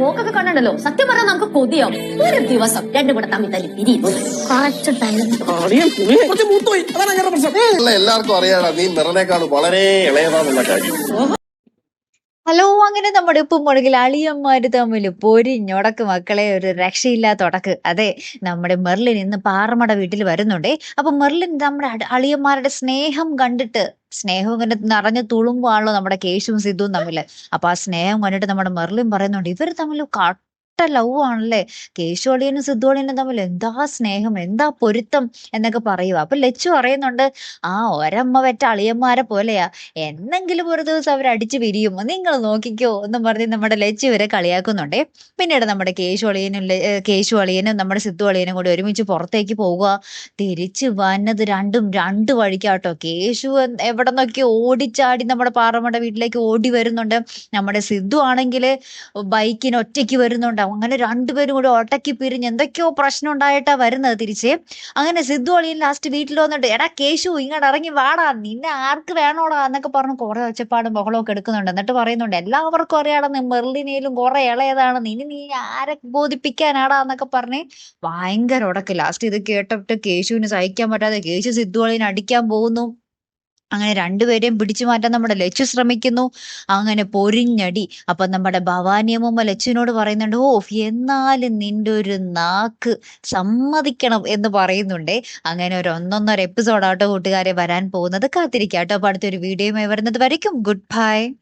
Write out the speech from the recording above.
പോക്കൊക്കെ കണ്ടല്ലോ. സത്യം പറഞ്ഞാൽ നമുക്ക് കൊതിയോ. ഒരു ദിവസം രണ്ടും കൂടെ തമ്മിൽ തല്ലി പിരിയും കുറച്ച് ടൈം കുറച്ച് മൂത്തുപോയി അതാണ് അങ്ങനെ എല്ലാവർക്കും അറിയാടാ നീ മിറനേക്കാൾ വളരെ ഇളയതാന്നുള്ള കാര്യം. അങ്ങനെ നമ്മുടെ ഉപ്പും മുളകിൽ അളിയന്മാർ തമ്മിൽ പൊരിഞ്ഞൊടക്ക് മക്കളെ ഒരു രക്ഷയില്ലാത്ത ഉടക്ക്. അതെ നമ്മുടെ മെർലിൻ ഇന്ന് പാറമട വീട്ടിൽ വരുന്നുണ്ടേ. അപ്പൊ മെർലിൻ നമ്മുടെ അളിയന്മാരുടെ സ്നേഹം കണ്ടിട്ട് സ്നേഹം ഇങ്ങനെ നിറഞ്ഞു തുളുമ്പാണല്ലോ നമ്മുടെ കേശുവും സിദ്ധുവും തമ്മിൽ. അപ്പൊ ആ സ്നേഹം കണ്ടിട്ട് നമ്മുടെ മെർലിൻ പറയുന്നുണ്ട് ഇവർ തമ്മിൽ കട്ട ലവ് ആണല്ലേ? കേശുവളിയനും സിദ്ധുവളിയനും തമ്മിൽ എന്താ സ്നേഹം? എന്താ പൊരുത്തം? എന്നൊക്കെ പറയുക അപ്പൊ ലച്ചു പറയുന്നുണ്ട് ആ ഒരമ്മ വെറ്റ അളിയന്മാരെ പോലെയാ. എന്നെങ്കിലും ഒരു ദിവസം അവർ അടിച്ചു പിരിയും നിങ്ങൾ നോക്കിക്കോ എന്നും പറഞ്ഞ് നമ്മുടെ ലച്ചു വരെ കളിയാക്കുന്നുണ്ടേ. പിന്നീട് നമ്മുടെ കേശുവളിയനും കേശുവളിയനും നമ്മുടെ സിദ്ധു അളിയനും കൂടി ഒരുമിച്ച് പുറത്തേക്ക് പോവുക. തിരിച്ചു വന്നത് രണ്ടും രണ്ട് വഴിക്കാട്ടോ. കേശു എവിടെ നിന്നൊക്കെ ഓടിച്ചാടി നമ്മുടെ പാറമ്മയുടെ വീട്ടിലേക്ക് ഓടി വരുന്നുണ്ട്. നമ്മുടെ സിദ്ധു ആണെങ്കിൽ ബൈക്കിന് ഒറ്റയ്ക്ക് വരുന്നുണ്ട്. അങ്ങനെ രണ്ടുപേരും കൂടി ഒട്ടക്കി പിരിഞ്ഞ് എന്തൊക്കെയോ പ്രശ്നം ഉണ്ടായിട്ടാ വരുന്നത് തിരിച്ച്. അങ്ങനെ സിദ്ധു അളിയൻ ലാസ്റ്റ് വീട്ടിൽ വന്നിട്ട് എടാ കേശു ഇങ്ങോട്ട് ഇറങ്ങി വാടാ. നിന്നെ ആർക്ക് വേണോടാ? എന്നൊക്കെ പറഞ്ഞ് കുറെ ഒച്ചപ്പാടും ബഹളവും എടുക്കുന്നുണ്ട്. എന്നിട്ട് പറയുന്നുണ്ട് എല്ലാവർക്കും അറിയാടാ മെർലിനയിലും കുറെ ഇളയതാണ്. നിന്നെ നീ ആരെ ബോധിപ്പിക്കാനാടാ? എന്നൊക്കെ പറഞ്ഞ് ഭയങ്കര ഉടക്ക്. ലാസ്റ്റ് ഇത് കേട്ടിട്ട് കേശുവിന് സഹിക്കാൻ പറ്റാതെ കേശു സിദ്ധു അളിയൻ അടിക്കാൻ പോകുന്നു. അങ്ങനെ രണ്ടുപേരെയും പിടിച്ചു മാറ്റാൻ നമ്മുടെ ലച്ചു ശ്രമിക്കുന്നു. അങ്ങനെ പൊരിഞ്ഞടി. അപ്പൊ നമ്മുടെ ഭവാനിയമ്മ ലച്ചുവിനോട് പറയുന്നുണ്ട് ഓ എന്നാലും നിന്റെ ഒരു നാക്ക് സമ്മതിക്കണം എന്ന് പറയുന്നുണ്ടേ. അങ്ങനെ ഒരു ഒന്നൊന്നര എപ്പിസോഡാട്ടോ കൂട്ടുകാരെ വരാൻ പോകുന്നത്. കാത്തിരിക്കാട്ടോ. അപ്പൊ അടുത്തൊരു വീഡിയോയുമായി വരുന്നത് വരയ്ക്കും. Good bye